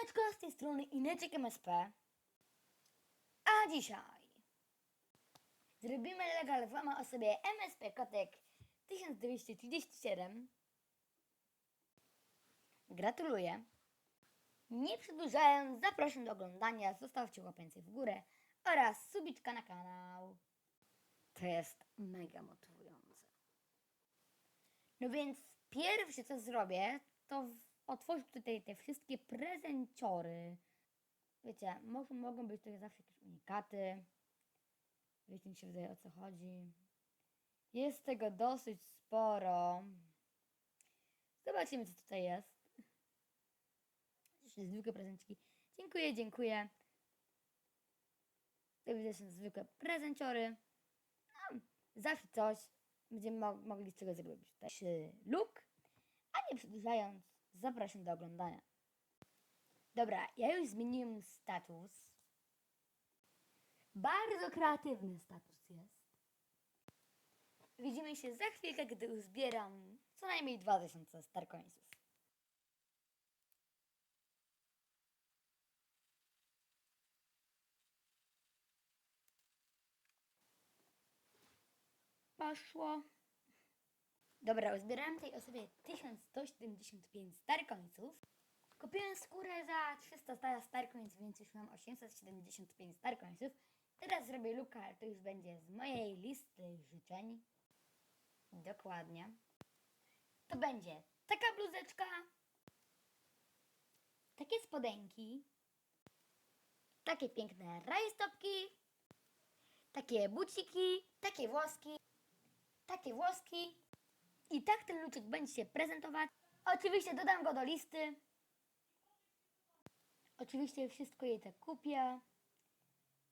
Siemaneczko, z tej strony Ineczek MSP. A dzisiaj zrobimy legal włama o sobie MSP Kotek 1237. Gratuluję. Nie przedłużając, zapraszam do oglądania, zostawcie łapencję w górę oraz subiczka na kanał. To jest mega motywujące. No więc pierwsze co zrobię, to otworzyć tutaj te wszystkie prezenciory. Wiecie, może, mogą być to zawsze jakieś unikaty. Wiecie, mi się wydaje o co chodzi. Jest tego dosyć sporo. Zobaczymy co tutaj jest. Jeszcze zwykłe prezenciki. Dziękuję, dziękuję. To widzę są zwykłe prezenciory. No, zawsze coś. Będziemy mo- mogli z czego zrobić tutaj look. A nie przedłużając, zapraszam do oglądania. Dobra, ja już zmieniłem status. Bardzo kreatywny status jest. Widzimy się za chwilkę, gdy uzbieram co najmniej 2000 starcoinsów. Poszło. Dobra, uzbierałem tej osobie 1175 starkońców. Kupiłem skórę za 300 sta- starkońców, więc już mam 875 starkońców. Teraz zrobię luka, ale to już będzie z mojej listy życzeń. Dokładnie. To będzie taka bluzeczka, takie spodenki, takie piękne rajstopki, takie buciki, takie włoski, takie włoski, i tak ten luczek będzie się prezentować. Oczywiście dodam go do listy. Oczywiście wszystko jej tak kupię.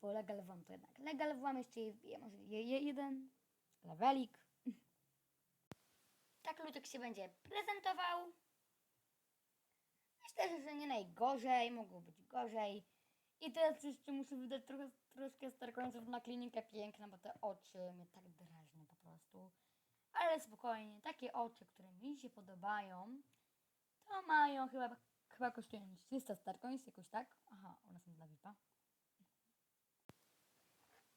Bo legal wam to jednak. Legal wam jeszcze wbiję może je, je, jeden levelik. Tak luczek się będzie prezentował. Myślę, że nie najgorzej. Mogło być gorzej. I teraz jeszcze muszę wydać trochę, troszkę starkońców na klinikę piękna, bo te oczy mnie tak drażnią po prostu. Ale spokojnie, takie oczy, które mi się podobają, to mają chyba, chyba kosztują 300 starcoins, jakoś tak? Aha, one są dla VIPa.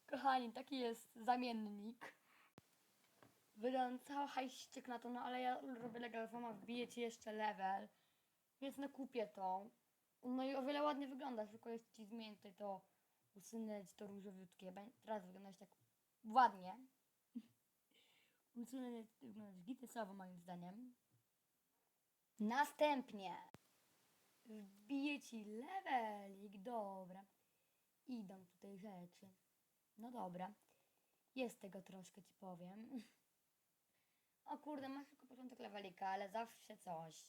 Kochani, taki jest zamiennik. Wydam cały hajściek na to, no ale ja robię legal fama, wbiję ci jeszcze level, więc no kupię to. No i o wiele ładnie wygląda, tylko ci zmienię tutaj to, usunę ci to różowiutkie, teraz wyglądasz tak ładnie. Usunę wyglądać gitesowo moim zdaniem. Następnie wbiję ci levelik, dobra. Idą tutaj rzeczy. No dobra. Jest tego troszkę ci powiem. O kurde, masz tylko początek levelika, ale zawsze coś.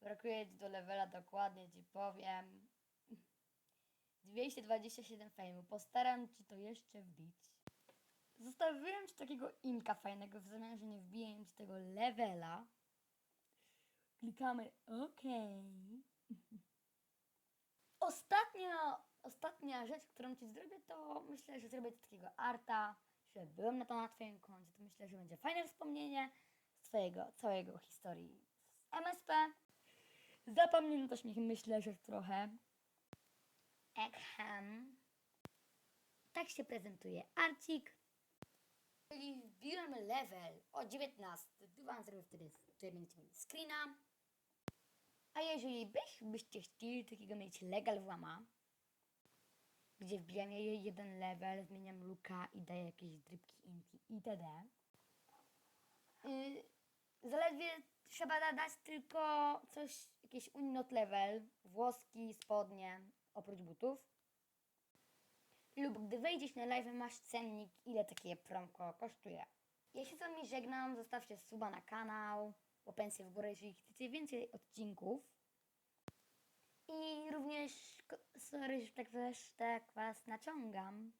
Brakuje ci do levela dokładnie ci powiem. 227 fejmu. Postaram ci to jeszcze wbić. Zostawiłem ci takiego imka fajnego, w zamian, że nie wbiję ci tego levela. Klikamy OK. Ostatnia, ostatnia rzecz, którą ci zrobię, to myślę, że zrobię ci takiego arta, że byłem na to na twoim koncie. To myślę, że będzie fajne wspomnienie z twojego całego historii z MSP. Zapomnę też mi myślę, że trochę. Ekhem. Tak się prezentuje arcik. Czyli wbiłem level o 19. Tu wam zrobię wtedy, mieli screena. A jeżeli byś, byście chcieli takiego mieć legal włama, gdzie wbijam je jeden level, zmieniam luka i daję jakieś drybki, inki itd. Yy, zaledwie trzeba dodać tylko coś, jakiś unnot level, włoski, spodnie, oprócz butów. Lub gdy wejdziesz na live, masz cennik, ile takie promko kosztuje. Ja się z wami żegnam, zostawcie suba na kanał, łapęcję w górę, jeżeli chcecie więcej odcinków. I również, sorry, że tak też tak was naciągam,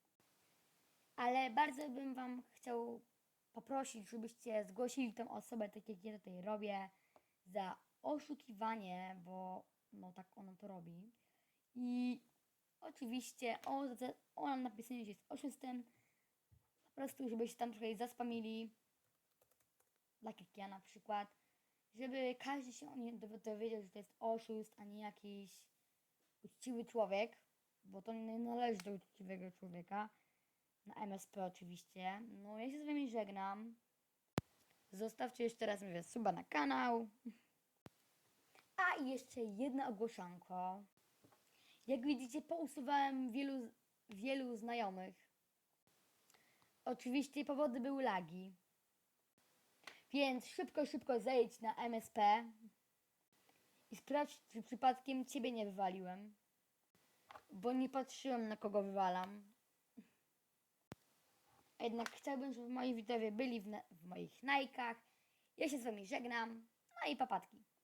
ale bardzo bym wam chciał poprosić, żebyście zgłosili tą osobę, tak jak ja tutaj robię, za oszukiwanie, bo no tak ona to robi. I oczywiście o, ona napisanie, że jest oszustem, po prostu żebyście tam trochę zaspamili, tak jak ja na przykład, żeby każdy się o dowi- dowiedział, że to jest oszust, a nie jakiś uczciwy człowiek, bo to nie należy do uczciwego człowieka. Na MSP oczywiście. No ja się z wami żegnam. Zostawcie jeszcze raz mówię suba na kanał. A i jeszcze jedno ogłoszonko. Jak widzicie, pousuwałem wielu, wielu znajomych. Oczywiście powody były lagi. Więc szybko, szybko zejdź na MSP i sprawdź, czy przypadkiem ciebie nie wywaliłem. Bo nie patrzyłem, na kogo wywalam. A jednak chciałbym, żeby moi widzowie byli w, w moich najkach. Ja się z wami żegnam. No i papatki.